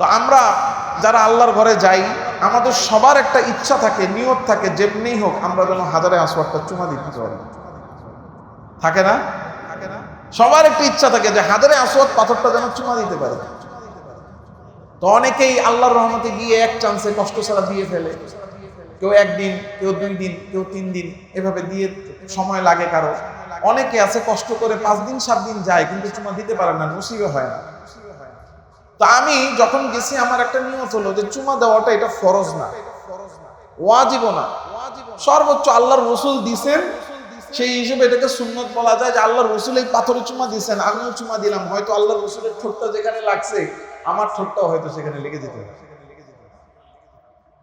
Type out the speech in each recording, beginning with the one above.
তো আমরা যারা আল্লাহর ঘরে যাই, আমাদের সবার একটা ইচ্ছা থাকে, নিয়ত থাকে, যেমনি হোক, আমরা যেন হাজারে আসওয়ারটা চুমা দিতে পারি। থাকে না? সবার একটা ইচ্ছা থাকে যে হাজারে আসওয়াত পাথরটা যেন চুমা দিতে পারে। তো অনেকেই আল্লাহর রহমতে গিয়ে এক চান্সে কষ্ট ছাড়া দিয়ে ফেলে। কেউ একদিন, কেউ দুই দিন, কেউ তিন দিন, এভাবে দিয়ে সময় লাগে কারও। অনেকে আছে কষ্ট করে পাঁচ দিন, সাত দিন যায়, কিন্তু চুমা দিতে পারে না নসিবে হয় না। তো আমি যখন গেছি, আমার একটা নিয়ত হলো যে চুমা দেওয়াটা এটা ফরজ না। ওয়াজিব না। সর্বোচ্চ আল্লাহর রসুল দিছেন, সেই হিসেবে এটাকে সুন্নত বলা যায় যে আল্লাহর রসুল এই পাথরে চুমা দিয়েছেন আমিও চুমা দিলাম। হয়তো আল্লাহর রসুলের ঠোঁটটা যেখানে লাগছে, আমার ঠোঁটটাও হয়তো সেখানে লেগে যেতে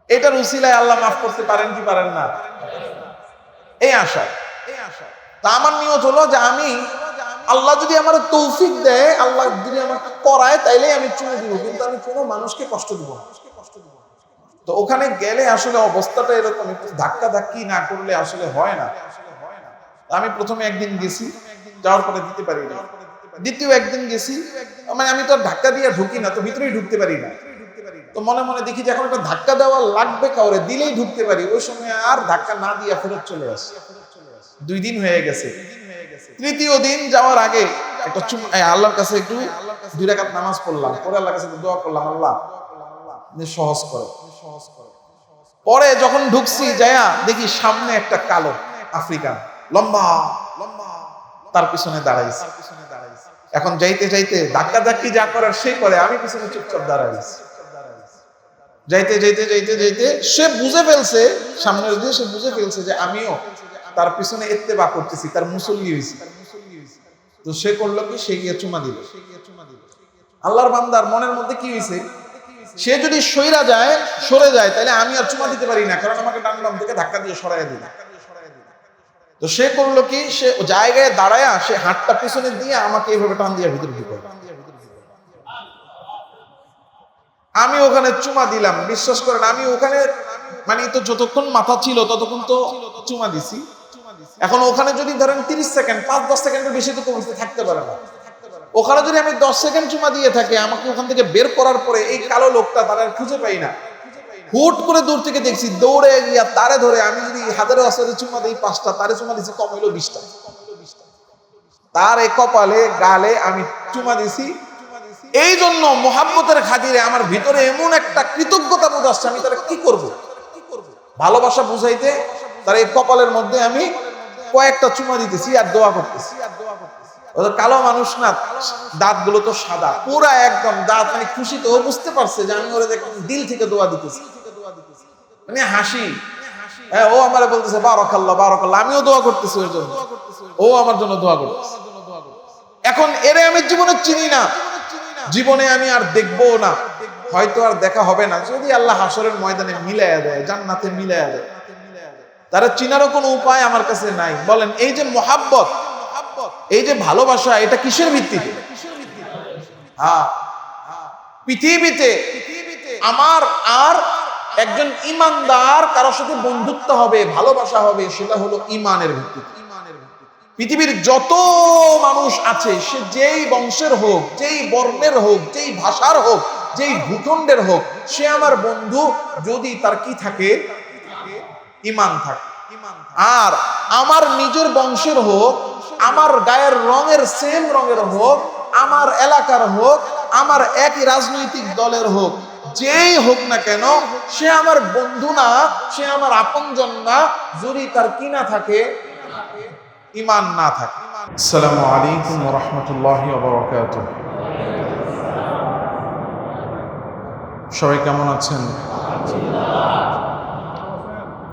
এটার উসিলায় আল্লাহ মাফ করতে পারেন কি পারেন না? এই আশা এই আশা। তা আমার নিয়ত হলো যে আমি আল্লাহ যদি আমার তৌফিক দেয়, আল্লাহ যদি আমাকে করায়, তাইলেই আমি চুমে দিব। কিন্তু আমি কোনো মানুষকে কষ্ট দিব তো ওখানে গেলে আসলে অবস্থাটা এরকম, একটু ধাক্কা ধাক্কি না করলে আসলে হয় না। আমি প্রথমে একদিন গেছি, যাওয়ার পরে দিতে পারি না দ্বিতীয় একদিন গেছি মানে আমি তো ধাক্কা দিয়ে ঢুকি না, তো ভিতরেই ঢুকতে পারি না। তো মনে মনে দেখি যে এখন একটা ধাক্কা দেওয়া লাগবে কাউরে, দিলেই ঢুকতে পারি। ওই সময় আর ধাক্কা না দিয়ে ফেরত চলে আসি। দুই দিন হয়ে গেছে। তৃতীয় দিন যাওয়ার আগে একটা আল্লাহর কাছে একটু দুই রাকাত নামাজ পড়লাম। পরে আল্লাহর কাছে দোয়া করলাম, আল্লাহ সহজ করে পরে যখন ঢুকছি যায়া দেখি সামনে একটা কালো আফ্রিকান, লম্বা লম্বা তার পিছনে দাঁড়াইছে। এখন যাইতে যাইতে ধাক্কা ধাক্কি যা করার সে করে, আমি পিছনে চুপচাপ দাঁড়াইছি। যাইতে যাইতে যাইতে যাইতে সে বুঝে ফেলছে, সামনের দিয়ে সে বুঝে ফেলছে যে আমিও তার পিছনে এত্তে বা করতেছি, তার মুসল্লি হয়েছি। তো সে করল কি? সে গিয়ে চুমা দিল। আল্লাহর বান্দার মনের মধ্যে কি হয়েছে? সে যদি সইরা যায়, সরে যায়, তাহলে আমি আর চুমা দিতে পারি না, কারণ আমাকে ডান থেকে ধাক্কা দিয়ে সরাই দিল। তো সে করল কি? সে জায়গায় দাঁড়ায় সে হাতটা পিছনে দিয়ে আমাকে এইভাবে টান দিয়ে ভিতরে ঢুকে আমি ওখানে চুমা দিলাম, বিশ্বাস করেন, আমি ওখানে মানে তো যতক্ষণ মাথা ছিল ততক্ষণ তো চুমা দিছি। এখন ওখানে যদি ধরেন তিরিশ সেকেন্ড, পাঁচ, দশ সেকেন্ডের বেশি তো কমতে থাকতে পারে না। ওখানে যদি আমি দশ সেকেন্ড চুমা দিয়ে থাকি, আমাকে ওখান থেকে বের করার পরে এই কালো লোকটা তারা খুঁজে পাই না। হুট করে দূর থেকে দেখছি, দৌড়ে গিয়া তারে ধরে আমি যদি হাজারে আসরে চুমা দিই পাঁচটা, তারে চুমা দিছি, কম হইল বিশটা। তার এই কপালে, গালে আমি চুমা দিছি। এই জন্য মোহাম্মতের খাতিরে আমার ভিতরে এমন একটা কৃতজ্ঞতা বোধ আসছে, আমি তারা কি করব? ভালোবাসা বুঝাইতে তার এই কপালের মধ্যে আমি কয়েকটা চুমা দিতেছি আর দোয়া করতেছি। কালো মানুষ না দাঁতগুলো তো সাদা, পুরা একদম দাঁত মানে খুশি তো বুঝতে পারছে যে আমি ওরা দিল থেকে দোয়া দিতেছি। মানে হাসি। হ্যাঁ ও আমার বলতেছে, বারকাল্লাহ বারকাল্লাহ, আমিও দোয়া করতেছি ওর জন্য। ও আমার জন্য দোয়া করতেছে। এখন এরে আমি জীবনে চিনি না। জীবনে আমি আর দেখব না। হয়তো আর দেখা হবে না। যদি আল্লাহ হাসরের ময়দানে মিলাইয়া দেয়, জান্নাতে মিলাইয়া দেয়। তারা চিনারও কোনো উপায় আমার কাছে নাই। বলেন, এই যে মোহাব্বত, এই যে ভালোবাসা, এটা কিসের ভিত্তিতে? হ্যাঁ পৃথিবীতে আমার আর একজন ইমানদার কারোর সাথে বন্ধুত্ব হবে, ভালোবাসা হবে, সেটা হলো ইমানের ভিত্তিতে। পৃথিবীর যত মানুষ আছে, সে যেই বংশের হোক, যেই বর্ণের হোক, যেই ভাষার হোক, যেই ভূখণ্ডের হোক, সে আমার বন্ধু, যদি তার কি থাকে ইমান থাকে। আর আমার নিজের বংশের হোক আমার গায়ের রঙের সেম রঙের হোক আমার এলাকার হোক আমার একই রাজনৈতিক দলের হোক যেই হোক না কেন সে আমার বন্ধু না সে আমার আপনজন না যদি তার কি না থাকে ইমান না থাকে। আসসালামু আলাইকুম রহমতুল্লাহ সবাই কেমন আছেন?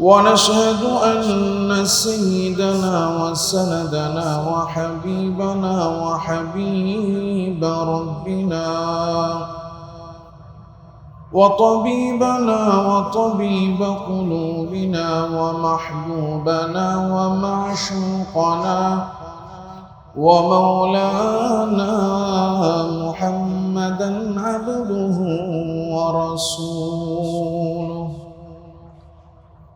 ونشهد أن سيدنا وسندنا وحبيبنا وحبيب ربنا وطبيبنا وطبيب قلوبنا ومحبوبنا ومعشوقنا ومولانا محمدا عبده ورسوله.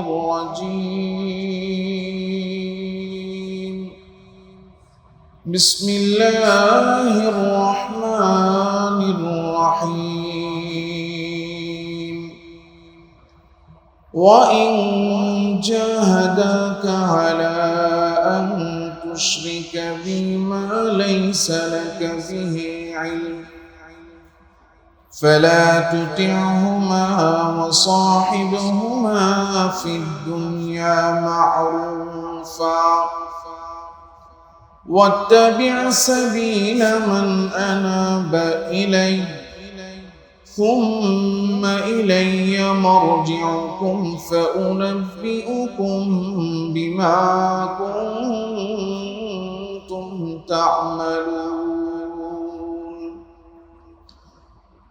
الرجيم. بسم الله الرحمن الرحيم. وإن جاهداك على أن تشرك بما ليس لك به علم فلا تطعهما وصاحبهما في الدنيا معروفا. واتبع سبيل من أناب إلي ثم إلي مرجعكم فأنبئكم بما كنتم تعملون.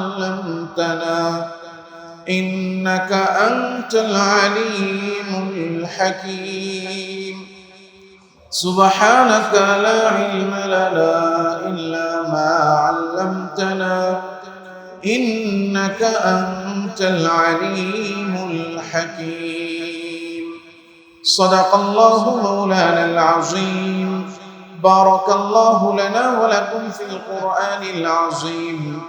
علمتنا إنك أنت العليم الحكيم. سبحانك لا علم لنا إلا ما علمتنا إنك أنت العليم الحكيم. صدق الله مولانا العظيم. بارك الله لنا ولكم في القرآن العظيم.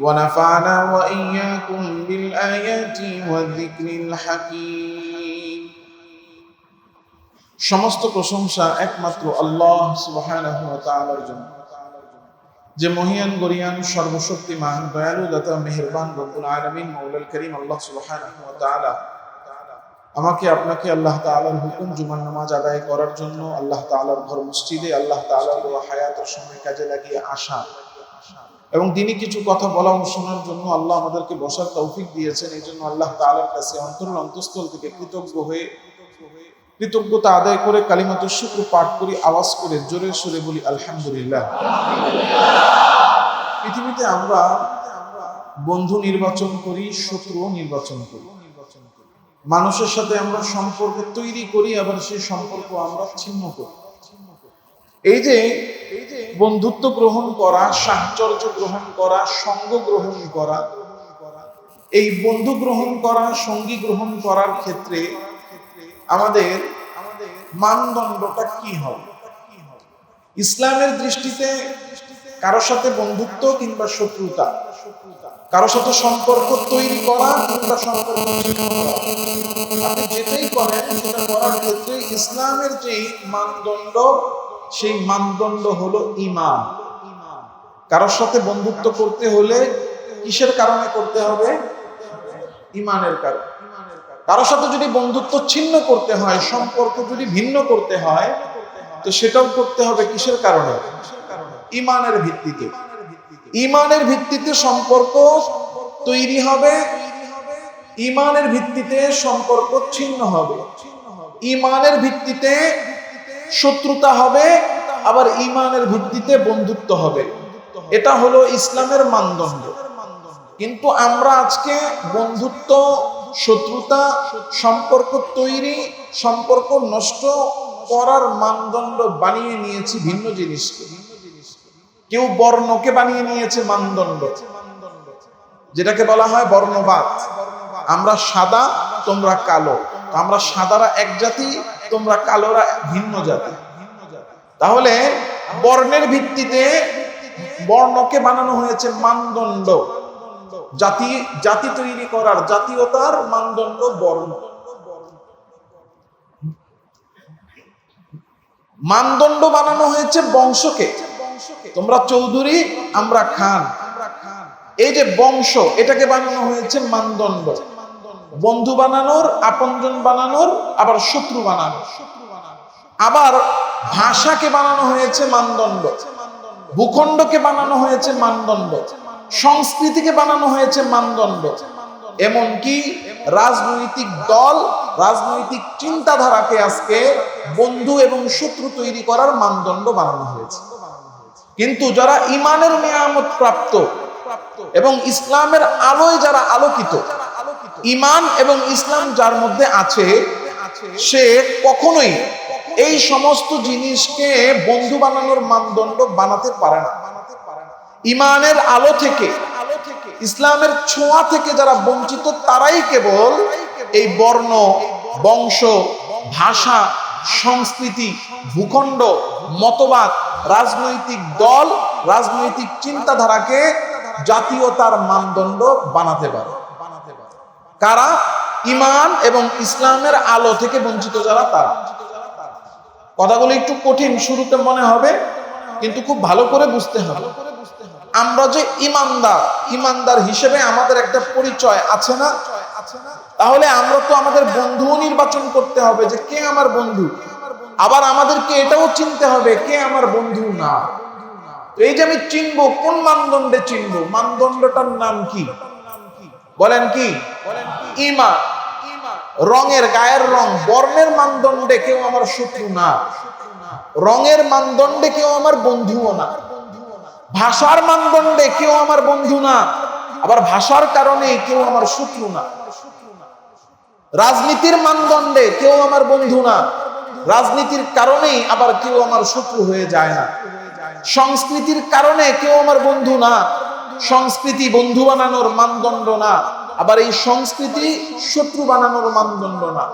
ونفعنا وإياكم بالآيات والذكر الحكيم সমস্ত প্রশংসা একমাত্র আল্লাহ সুবহানাহু ওয়া তাআলার জন্য যে মহিয়ান গরিয়ান সর্বশক্তিমান দয়ালু দাতা মেহেরবান রব্বুল আলামিন মাওলাল করিম আল্লাহ সুবহানাহু ওয়া তাআলা আমাকে আপনাকে আল্লাহ তাআলার হুকুম জুমার নামাজ আদায় করার জন্য আল্লাহ তাআলার ঘর মসজিদে আল্লাহ তাআলার দেওয়া হায়াতের সময় কাজে লাগিয়ে আসা এবং তিনি কিছু কথা বলা শোনার জন্য আল্লাহ আমাদেরকে বসার তৌফিক দিয়েছেন। এই জন্য আল্লাহ তাআলার কাছে অন্তরের অন্তঃস্থল থেকে কৃতজ্ঞ হয়ে, কৃতজ্ঞতা আদায় করে কালিমাতুর শুক্র পাঠ করি, আওয়াজ করে জোরে সুরে বলি, আলহামদুলিল্লাহ। পৃথিবীতে আমরা বন্ধু নির্বাচন করি শত্রু নির্বাচন করি। মানুষের সাথে আমরা সম্পর্ক তৈরি করি, আবার সেই সম্পর্ক আমরা ছিন্ন করি। এই যে বন্ধুত্ব গ্রহণ করা, সাহচর্য গ্রহণ করা, সঙ্গ গ্রহণ করা, এই বন্ধু গ্রহণ করা, সঙ্গী গ্রহণ করার ক্ষেত্রে আমাদের মানদণ্ডটা কি হবে? ইসলামের দৃষ্টিতে কারোর সাথে বন্ধুত্ব কিংবা শত্রুতা, কারোর সাথে সম্পর্ক তৈরি করা কিংবা সম্পর্ক আপনি যেটাই করেন, সেটা করার ক্ষেত্রে ইসলামের যে মানদণ্ড সেই মানদণ্ড হলো ইমান কারোর সাথে বন্ধুত্ব করতে হলে কিসের কারণে করতে হবে? ইমানের কারণে। কারোর সাথে যদি বন্ধুত্ব ছিন্ন করতে হয়, সম্পর্ক যদি ভিন্ন করতে হয়, তো সেটাও করতে হবে কিসের কারণে? ইমানের ভিত্তিতে। ইমানের ভিত্তিতে সম্পর্ক তৈরি হবে ইমানের ভিত্তিতে সম্পর্ক ছিন্ন হবে। ইমানের ভিত্তিতে শত্রুতা হবে, আবার ইমানের ভিত্তিতে বন্ধুত্ব হবে। এটা হলো ইসলামের মানদণ্ড। কিন্তু আমরা আজকে বন্ধুত্ব, শত্রুতা, সম্পর্ক তৈরি, সম্পর্ক নষ্ট করার মানদণ্ড বানিয়ে নিয়েছি ভিন্ন জিনিসকে। কেউ বর্ণকে বানিয়ে নিয়েছে মানদণ্ড, যেটাকে বলা হয় বর্ণবাদ। আমরা সাদা, তোমরা কালো। আমরা সাদারা এক জাতি তোমরা কালোরা ভিন্ন জাতি। তাহলে বর্ণের ভিত্তিতে বর্ণকে বানানো হয়েছে মানদণ্ড। জাতি জাতি তৈরি করার জাতীয়তার মানদণ্ড বর্ণ। মানদণ্ড বানানো হয়েছে বংশকে। তোমরা চৌধুরী, আমরা খান। এই যে বংশ, এটাকে বানানো হয়েছে মানদণ্ড। বন্ধু বানানোর, আপনজন বানানোর, আবার শত্রু বানানোর। আবার ভাষাকে বানানো হয়েছে মানদণ্ড। ভূখণ্ডকে বানানো হয়েছে মানদণ্ড। সংস্কৃতিকে বানানো হয়েছে মানদণ্ড। এমনকি রাজনৈতিক দল, রাজনৈতিক চিন্তাধারাকে আজকে বন্ধু এবং শত্রু তৈরি করার মানদণ্ড বানানো হয়েছে। কিন্তু যারা ইমানের নিয়ামত প্রাপ্ত এবং ইসলামের আলোয় যারা আলোকিত ইমান এবং ইসলাম যার মধ্যে আছে, সে কখনোই এই সমস্ত জিনিসকে বন্ধু বানানোর মানদণ্ড বানাতে পারে না। ইমানের আলো থেকে, ইসলামের ছোঁয়া থেকে যারা বঞ্চিত, তারাই কেবল এই বর্ণ, বংশ, ভাষা, সংস্কৃতি, ভূখণ্ড, মতবাদ, রাজনৈতিক দল, রাজনৈতিক চিন্তাধারাকে জাতীয়তার মানদণ্ড বানাতে পারে। কারা? ইমান এবং ইসলামের আলো থেকে বঞ্চিত যারা, তারা। কথাগুলো একটু কঠিন, শুরুতে মনে হবে, কিন্তু খুব ভালো করে বুঝতে হবে। আমরা যে ইমানদার ইমানদার হিসেবে আমাদের একটা পরিচয় আছে না? তাহলে আমরা তো আমাদের বন্ধুও নির্বাচন করতে হবে যে কে আমার বন্ধু? আবার আমাদেরকে এটাও চিনতে হবে, কে আমার বন্ধু না? এই যে আমি চিনবো, কোন মানদণ্ডে চিনবো? মানদণ্ডটার নাম কি? বলেন কি? ইমান রঙের গায়ের রং, বর্ণের মানদণ্ডে কেউ আমার শত্রু না। রঙের মানদণ্ডে কেউ আমার বন্ধুও না। ভাষার মানদণ্ডে কেউ আমার বন্ধু না। আবার ভাষার কারণে কেউ আমার শত্রু না। রাজনীতির মানদণ্ডে কেউ আমার বন্ধু না। রাজনীতির কারণেই আবার কেউ আমার শত্রু হয়ে যায় না। সংস্কৃতির কারণে কেউ আমার বন্ধু না। সংস্কৃতি বন্ধু বানানোর মানদণ্ড না। আবার এই সংস্কৃতি শত্রু বানানোর মানদণ্ড না।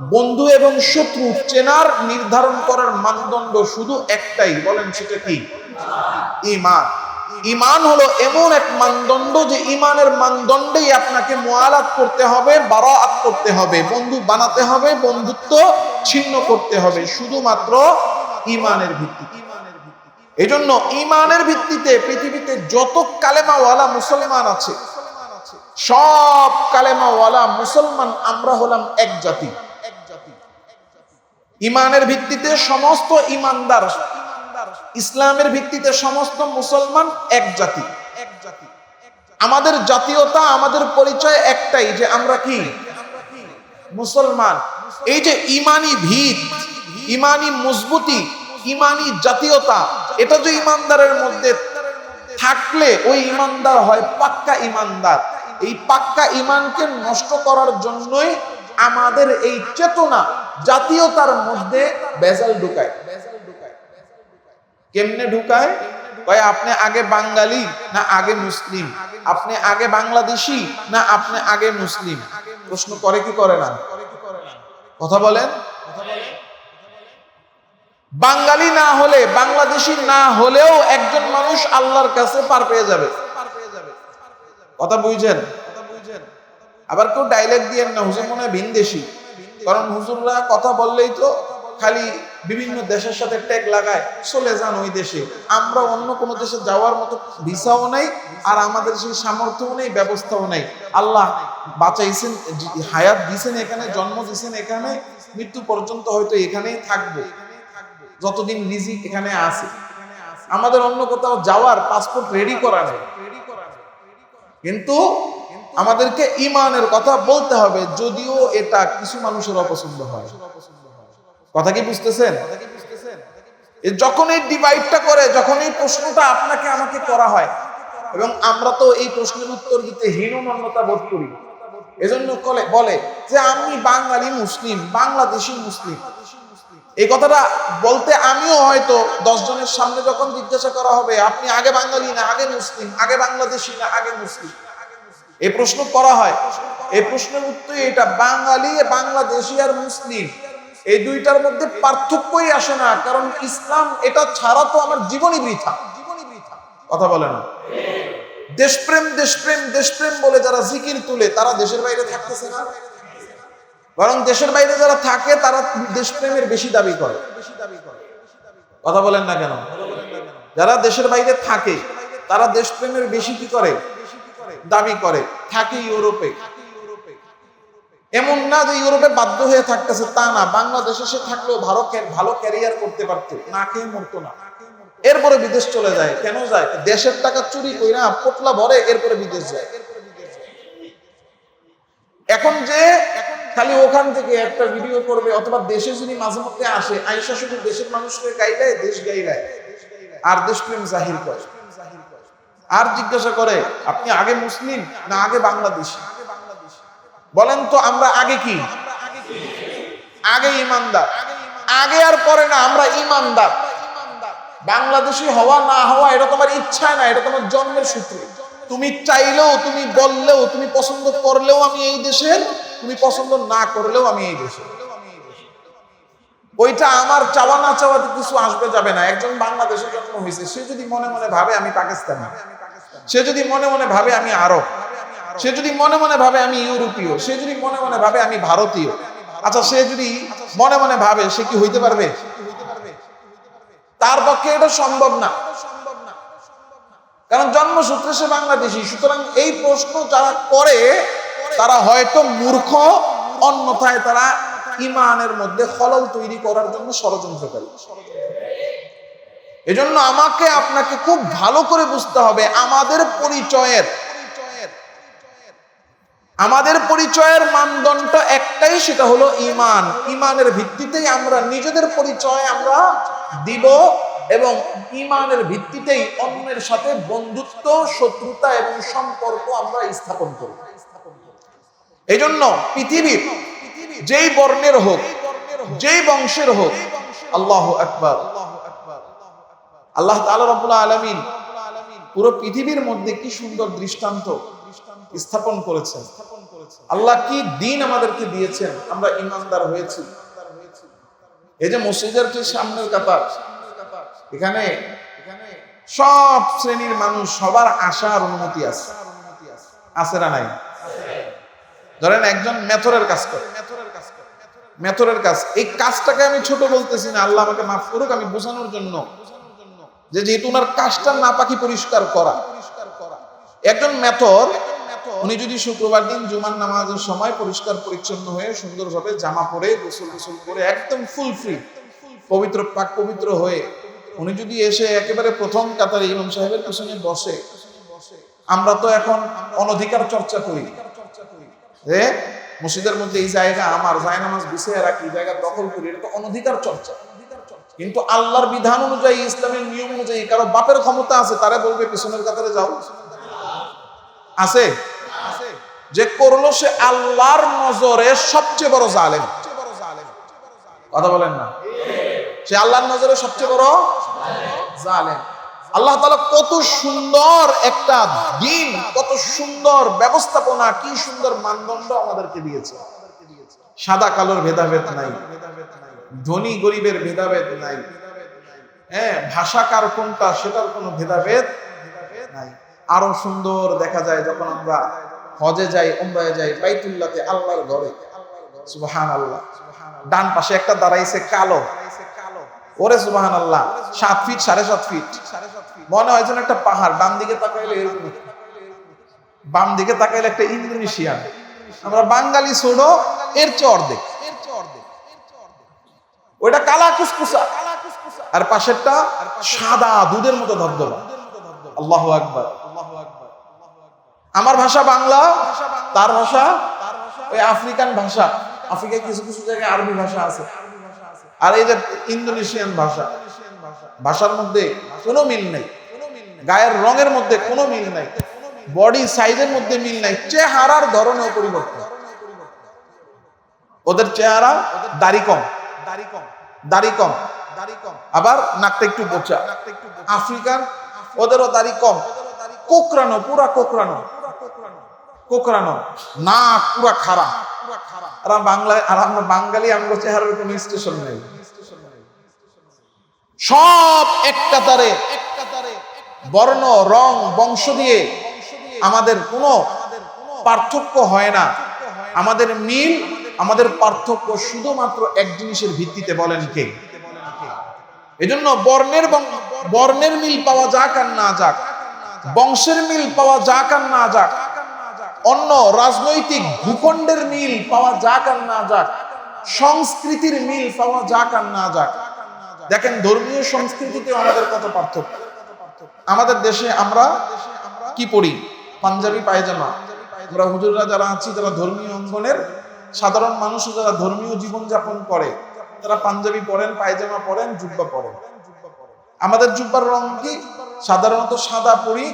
বন্ধু এবং শত্রু চেনার নির্ধারণ করার মানদণ্ড শুধু একটাই। বলেন সেটা কি? ইমান। ইমান হলো এমন এক মানদণ্ড যে ইমানের মানদণ্ডেই আপনাকে মোয়ালাত করতে হবে বারাত করতে হবে, বন্ধু বানাতে হবে, বন্ধুত্ব ছিন্ন করতে হবে, শুধুমাত্র ইমানের ভিত্তিতে। এই জন্য ইমানের ভিত্তিতে পৃথিবীতে যত কালেমাওয়ালা মুসলমান আছে, সব কালেমাওয়ালা মুসলমান আমরা হলাম এক জাতি। ইমানের ভিত্তিতে সমস্ত ইমানদার ইসলামের ভিত্তিতে সমস্ত মুসলমান এক জাতি। আমাদের জাতীয়তা, আমাদের পরিচয় একটাই যে আমরা কি? মুসলমান। এই যে ইমানি ভিত ইমানি মজবুতি ইমানি জাতীয়তা, এটা যে ইমানদারের মধ্যে থাকলে ওই ইমানদার হয় পাক্কা ইমানদার। এই পাক্কা ইমানকে নষ্ট করার জন্যই আমাদের এই চেতনা জাতীয়তার মধ্যে বেজাল ঢুকায়। কেমনে ঢুকায়? কয়, আপনি আগে বাঙালি না আগে মুসলিম? আপনি আগে বাংলাদেশি না আপনি আগে মুসলিম? প্রশ্ন করে কি করে না? কথা বলেন। বাঙালি না হলে, বাংলাদেশি না হলেও একজন মানুষ আল্লাহর কাছে পার পেয়ে যাবে। কথা বুঝছেন? আবার কেউ ডাইলেক্ট দিয়ে না, হুজুর মনে হয় ভিনদেশি। কারণ হুজুররা কথা বললেই তো খালি বিভিন্ন দেশের সাথে ট্যাগ লাগায়, চলে যান ওই দেশে। আমরা অন্য কোনো দেশে যাওয়ার মতো ভিসাও নাই, আর আমাদের সেই সামর্থ্যও নেই, ব্যবস্থাও নেই। আল্লাহ বাঁচাইছেন হায়াত দিছেন এখানে, জন্ম দিছেন এখানে, মৃত্যু পর্যন্ত হয়তো এখানেই থাকব। যতদিন রিজিক এখানে আছে। আমাদের অন্য কোথাও যাওয়ার পাসপোর্ট রেডি করা নেই। কিন্তু আমাদেরকে ইমানের কথা বলতে হবে, যদিও এটা কিছু মানুষের অপছন্দ হয়। কথা কি বুঝতেছেন? যখন এই ডিভাইডটা করে, যখন এই প্রশ্নটা আপনাকে, আমাকে করা হয়, এবং আমরা তো এই প্রশ্নের উত্তর দিতে হীনমন্যতা বোধ করি। এজন্য বলে যে আমি বাঙালি মুসলিম, বাংলাদেশি মুসলিম। এই কথাটা বলতে আমিও হয়তো দশ জনের সামনে যখন জিজ্ঞাসা করা হবে, আপনি আগে বাঙালি না, আগে মুসলিম? আগে বাংলাদেশি না, আগে মুসলিম? এই প্রশ্ন করা হয়। এই প্রশ্নের উত্তর এটা বাঙালি, বাংলাদেশি আর মুসলিম। এই দুইটার মধ্যে পার্থক্যই আসে না, কারণ ইসলাম এটা ছাড়া তো আমার জীবনই বৃথা। কথা বলে না? দেশপ্রেম দেশপ্রেম দেশপ্রেম বলে যারা জিকির তুলে, তারা দেশের বাইরে থাকতেছে না? বরং দেশের বাইরে যারা থাকে, তারা দেশপ্রেমের বেশি দাবি করে। কথা বলেন না কেন? যারা দেশের বাইরে থাকে, তারা দেশপ্রেমের বেশি কি করে? দাবি করে। থাকে ইউরোপে। এমন না যে ইউরোপে বাধ্য হয়ে থাকতেছে, তা না। বাংলাদেশে সে থাকলেও ভালো ভালো ক্যারিয়ার করতে পারতো। না খেয়ে মরতো না। এরপরে বিদেশ চলে যায়। কেন যায়? দেশের টাকা চুরি কই না পোটলা ভরে এরপরে বিদেশ যায়। এখন যে খালি ওখান থেকে একটা ভিডিও করবে, অথবা দেশে যদি মাঝে মধ্যে আসে আইসা শুধু দেশের মানুষকে গাইলায়, দেশ গাইলায়। আর দেশপ্রেম জাহির করে। আর জিজ্ঞাসা করে, আপনি আগে মুসলিম না আগে বাংলাদেশি? বলেন তো, আমরা আগে কি? আগে ইমানদার। আগে আর পরে না, আমরা ইমানদার। বাংলাদেশি হওয়া না হওয়া, এটা তোমার ইচ্ছা না, এটা তোমার জন্মের সূত্রে। তুমি চাইলেও, তুমি বললেও, তুমি পছন্দ করলেও আমি এই দেশের তুমি পছন্দ না করলেও আমি এই দেশের ওইটা আমার চাওয়া না চাওয়াতে কিছু আসবে যাবে না। একজন বাংলাদেশে জন্ম হয়েছে, সে যদি মনে মনে ভাবে আমি পাকিস্তানি, সে যদি মনে মনে ভাবে আমি আরব, সে যদি মনে মনে ভাবে আমি ইউরোপীয়, সে যদি মনে মনে ভাবে আমি ভারতীয় আচ্ছা সে যদি মনে মনে ভাবে সে কি হইতে পারবে? তার পক্ষে এটা সম্ভব না। কারণ জন্মসূত্রে সে বাংলাদেশি, সুতরাং এই প্রশ্ন যারা করে তারা হয়তো মূর্খ, অন্যথায় তারা ইমানের মধ্যে খলল তৈরি করার জন্য ষড়যন্ত্রকারী। এজন্য আমাকে আপনাকে খুব ভালো করে বুঝতে হবে, আমাদের পরিচয়ের আমাদের পরিচয়ের মানদণ্ড একটাই, সেটা হলো ইমান। ইমানের ভিত্তিতেই আমরা নিজেদের পরিচয় আমরা দিব এবং ইমানের ভিত্তিতেই অন্যের সাথে বন্ধুত্ব, শত্রুতা এবং সম্পর্ক আমরা স্থাপন করব। এই জন্য পৃথিবীর যেই বর্ণের হোক, যেই বংশের হোক, আল্লাহ আকবার। আল্লাহ রাব্বুল আলামিন পুরো পৃথিবীর মধ্যে কি সুন্দর দৃষ্টান্ত স্থাপন করেছেন। আল্লাহ কি দিন আমাদেরকে দিয়েছেন, আমরা ইমানদার হয়েছি। এই যে মসজিদের যে সামনের কাতার, এখানে সব শ্রেণির মানুষ সবার আশার অনুমতি আছে। আছে না নাই? ধরেন একজন মেথরের কাজ করে। মেথরের কাজ। এই কাজটাকে আমি ছোট বলতেছি না, আল্লাহ আমাকে মাফ করুক, আমি বোঝানোর জন্য। যে যেহেতু ওনার কাজটা না পাখি পরিষ্কার করা। একজন মেথর, উনি যদি শুক্রবার দিন জুমার নামাজের সময় পরিষ্কার পরিচ্ছন্ন হয়ে সুন্দরভাবে জামা পরে, গোসল গোসল করে একদম ফুল ফ্রি পবিত্র, পাক পবিত্র হয়ে, উনি যদি এসে একেবারে প্রথম কাতারে ইমাম সাহেবের পিছনে বসে, আমরা তো এখন অনধিকার চর্চা করি। যে মসজিদের মধ্যে এই জায়গা আমার জায়নামাজ বিছিয়ে রাখি, জায়গা দখল করি, এটা তো অনধিকার চর্চা। কিন্তু আল্লাহর বিধান অনুযায়ী, ইসলামের নিয়ম অনুযায়ী, কারও বাপের ক্ষমতা আছে, তারা বলবে পিছনের কাতারে যাও। আছে? যে করল সে আল্লাহর নজরে সবচেয়ে বড় জালেম। কথা বলেন না। সে আল্লাহর নজরে সবচেয়ে বড় জালেম। আল্লাহ তালা কত সুন্দর একটা দিন, কত সুন্দর ব্যবস্থাপনা, কি সুন্দর মানদণ্ড আমাদেরকে দিয়েছে। সাদা কালোর ভেদাভেদ নাই, ধনী গরিবের ভেদাভেদ নাই। হ্যাঁ ভাষা কার কোনটা, সেটার কোনো ভেদাভেদ নাই। আরও সুন্দর দেখা যায় যখন আমরা হজে যাই, উমরায় যাই বাইতুল্লাহতে আল্লাহর ঘরে। সুবহান আল্লাহ ডান পাশে একটা দাঁড়াইছে কালো। ওরে সুবহান আল্লাহ সাত ফিট সাড়ে সাত ফিট। মনে হয় যেন একটা পাহাড় ডান দিকে তাকাইলে এরকম। বাম দিকে তাকাইলে একটা ইন্দোনেশিয়ান। আমরা বাঙালি ছোট এর চেয়ে অর্ধেক ওইটা কালা কুসকুসা। আর পাশেরটা সাদা দুধের মতো আল্লাহ আকবার। আমার ভাষা বাংলা, তার ভাষা ওই আফ্রিকান ভাষা। আফ্রিকায় কিছু কিছু জায়গায় আরবি ভাষা আছে। আর এই যে ইন্দোনেশিয়ান ভাষা, ভাষার মধ্যে কোনো মিল নেই। গায়ের রঙের মধ্যে কোনো মিল নাই। বডি সাইজের মধ্যে মিল নাই। চেহারার ধরনেও পরিবর্তন। ওদের চেহারা দাড়ি কম। দাড়ি কম। দাড়ি কম দাড়ি কম আবার নাকটা একটু বোচা আফ্রিকান ওদেরও দাড়ি কম। কোকরানো পুরা কোকরানো কোকরানো নাক পুরা খারাপ আর বাংলায় আর আমরা বাঙালি আমরা চেহারার কোনো স্টেশন নেই। সব একটা তারে বর্ণ, রং, বংশ দিয়ে আমাদের কোনো পার্থক্য হয় না। আমাদের মিল, আমাদের পার্থক্য শুধুমাত্র এক জিনিসের ভিত্তিতে বলেন কে? এজন্য বর্ণের বর্ণের মিল পাওয়া যাক আর না যাক, বংশের মিল পাওয়া যাক আর না যাক, অন্য রাজনৈতিক ভূখণ্ডের মিল পাওয়া যাক আর না যাক, সংস্কৃতির মিল পাওয়া যাক আর না যাক। দেখেন ধর্মীয় সংস্কৃতিতে আমাদের কত পার্থক্য। আমাদের দেশে আমরা কি পড়ি? পাঞ্জাবি, পায়জামা। আমরা হুজুররা যারা আছি, যারা ধর্মীয় অঙ্গনের সাধারণ মানুষ যারা ধর্মীয় জীবন যাপন করে, তারা পাঞ্জাবি পরেন পায়জামা পরেন জুব্বা পরেন আমাদের জুব্বার রং কি? সাধারণত সাদা পরি,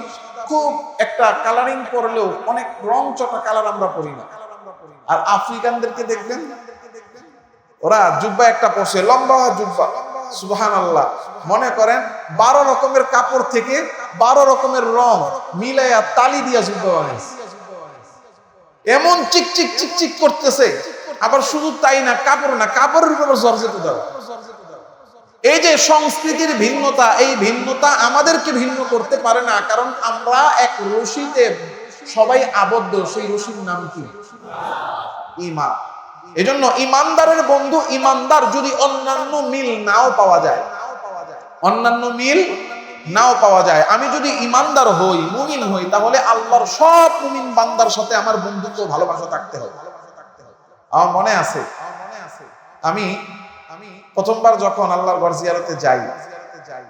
খুব একটা কালারিং করলেও অনেক রং চটা কালার আমরা পরি না। আর আফ্রিকানদেরকে দেখবেন, ওরা জুব্বা একটা পরছে, লম্বা জুব্বা। সুবহান আল্লাহ মনে করেন, বারো রকমের কাপড় থেকে বারো রকমের রং মিলাইয়া তালি দিয়া জুব্বা বানাইছে এমন চিক চিক চিক চিক করতেছে, আবার শুধু তাই না, কাপড় না, কাপড়ের উপর জর্জেট দেওয়া এই যে সংস্কৃতির ভিন্নতা, এই ভিন্নতা আমাদেরকে ভিন্ন করতে পারে না, কারণ আমরা এক রশিতে সবাই আবদ্ধ, সেই রশির নাম কি? ইমান। এজন্য ইমানদারের বন্ধু ইমানদার যদি অন্যান্য মিল নাও পাওয়া যায়। অন্যান্য মিল নাও পাওয়া যায়। আমি যদি ইমানদার হই, মুমিন হই, তাহলে আল্লাহর সব মুমিন বান্দার সাথে আমার বন্ধুত্ব ভালোবাসা থাকতে হবে। আমার মনে আছে আমি আমি প্রথমবার যখন আল্লাহর ঘর জিয়ারতে যাই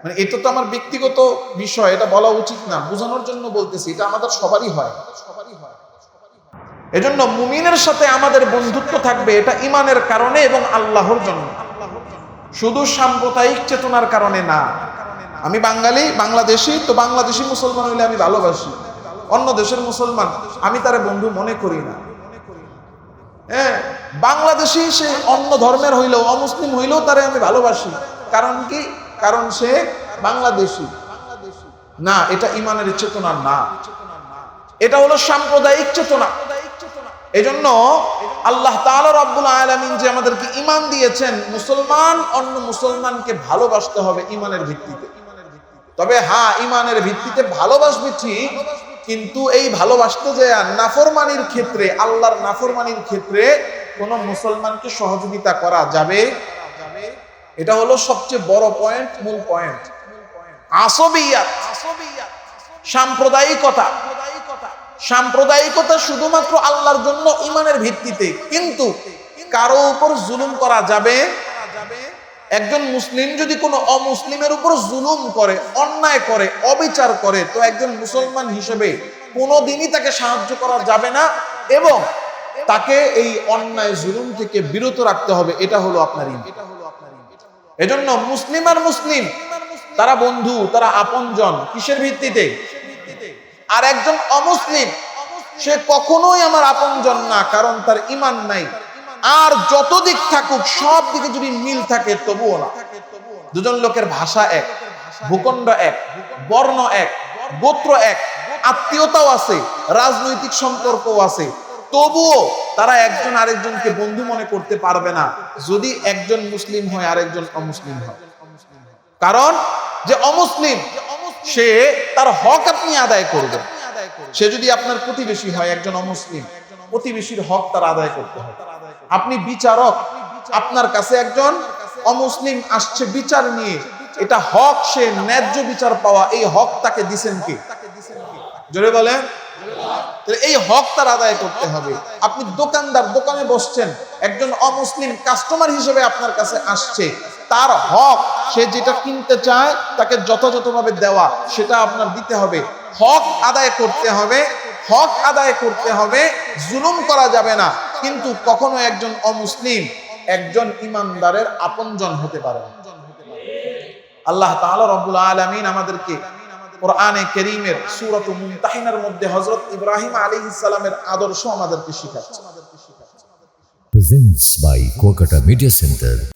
মানে এটা তো আমার ব্যক্তিগত বিষয়, এটা বলা উচিত না, বোঝানোর জন্য বলতেছি, এটা আমাদের সবারই হয়। এজন্য মুমিনের সাথে আমাদের বন্ধুত্ব থাকবে, এটা ইমানের কারণে এবং আল্লাহর জন্য। শুধু সাম্প্রদায়িক চেতনার কারণে না। আমি বাঙালি, বাংলাদেশি, তো বাংলাদেশি মুসলমান হইলে আমি ভালোবাসি। অন্য দেশের মুসলমান, আমি তার বন্ধু মনে করি না। হ্যাঁ বাংলাদেশি সে অন্য ধর্মের হইলেও, অমুসলিম হইলেও তারে আমি ভালোবাসি। কারণ কি? কারণ সে বাংলাদেশি। না, এটা ইমানের চেতনা না। এটা হলো সাম্প্রদায়িক চেতনা। এজন্য আল্লাহ তাআলা রাব্বুল আলামিন যে আমাদেরকে ঈমান দিয়েছেন, মুসলমান অন্য মুসলমানকে ভালোবাসতে হবে ঈমানের ভিত্তিতে। তবে হ্যাঁ ঈমানের ভিত্তিতে ভালোবাসবে ঠিক, কিন্তু এই ভালোবাসতে যে নাফরমানির ক্ষেত্রে, আল্লাহর নাফরমানির ক্ষেত্রে কোন মুসলমানকে সহযোগিতা করা যাবে? এটা হলো সবচেয়ে বড় পয়েন্ট মূল পয়েন্ট আসবিয়াত, সাম্প্রদায়িকতা। সাম্প্রদায়িকতা শুধুমাত্র আল্লাহর জন্য ইমানের ভিত্তিতে, কিন্তু কারও উপর জুলুম করা যাবে? একজন মুসলিম যদি কোনো অমুসলিমের উপর জুলুম করে, অন্যায় করে, অবিচার করে, তো একজন মুসলমান হিসেবে কোনোদিনই তাকে সাহায্য করা যাবে না এবং তাকে এই অন্যায় জুলুম থেকে বিরত রাখতে হবে, এটা হলো আপনার এজন্য মুসলিম আর মুসলিম, তারা বন্ধু, তারা আপনজন, কিসের ভিত্তিতে? আর একজন অমুসলিম, সে কখনোই আমার আপনজন না, কারণ তার ইমান নাই। আর যত দিক থাকুক, সব দিকে যদি মিল থাকে, তবুও না। দুজন লোকের ভাষা এক, ভূখণ্ড এক, বর্ণ এক, গোত্র এক, আত্মীয়তাও আছে, রাজনৈতিক সম্পর্কও আছে। তবুও তারা একজন আরেকজনকে বন্ধু মনে করতে পারবে না, যদি একজন মুসলিম হয়, আরেকজন অমুসলিম হয়। কারণ যে অমুসলিম সে তার হক আপনি আদায় করবেন। সে যদি আপনার প্রতিবেশী হয়, একজন অমুসলিম, প্রতিবেশীর হক তার আদায় করতে হবে আপনি বিচারক, আপনার কাছে একজন অমুসলিম আসছে বিচার নিয়ে, এটা হক, সে ন্যায্য বিচার পাওয়া, এই হক তাকে দিছেন কি? জোরে বলেন। এই হক তার আদায় করতে হবে। আপনি দোকানদার, দোকানে বসছেন, একজন অমুসলিম কাস্টমার হিসেবে আপনার কাছে আসছে তার হক, সে যেটা কিনতে চায়, তাকে যথাযথভাবে দেওয়া, সেটা আপনার দিতে হবে। হক আদায় করতে হবে, হক আদায় করতে হবে, জুলুম করা যাবে না। কিন্তু কখনো একজন অমুসলিম, একজন ইমানদারের আপনজন হতে পারে। আল্লাহ তাআলা রব্বুল আলামিন আমাদেরকে কোরআনে করিমের সূরাত মুমতাহিনার মধ্যে হযরত ইব্রাহিম আলাইহিস সালামের আদর্শ আমাদেরকে শিখাচ্ছে। Presents by Kuakata media centre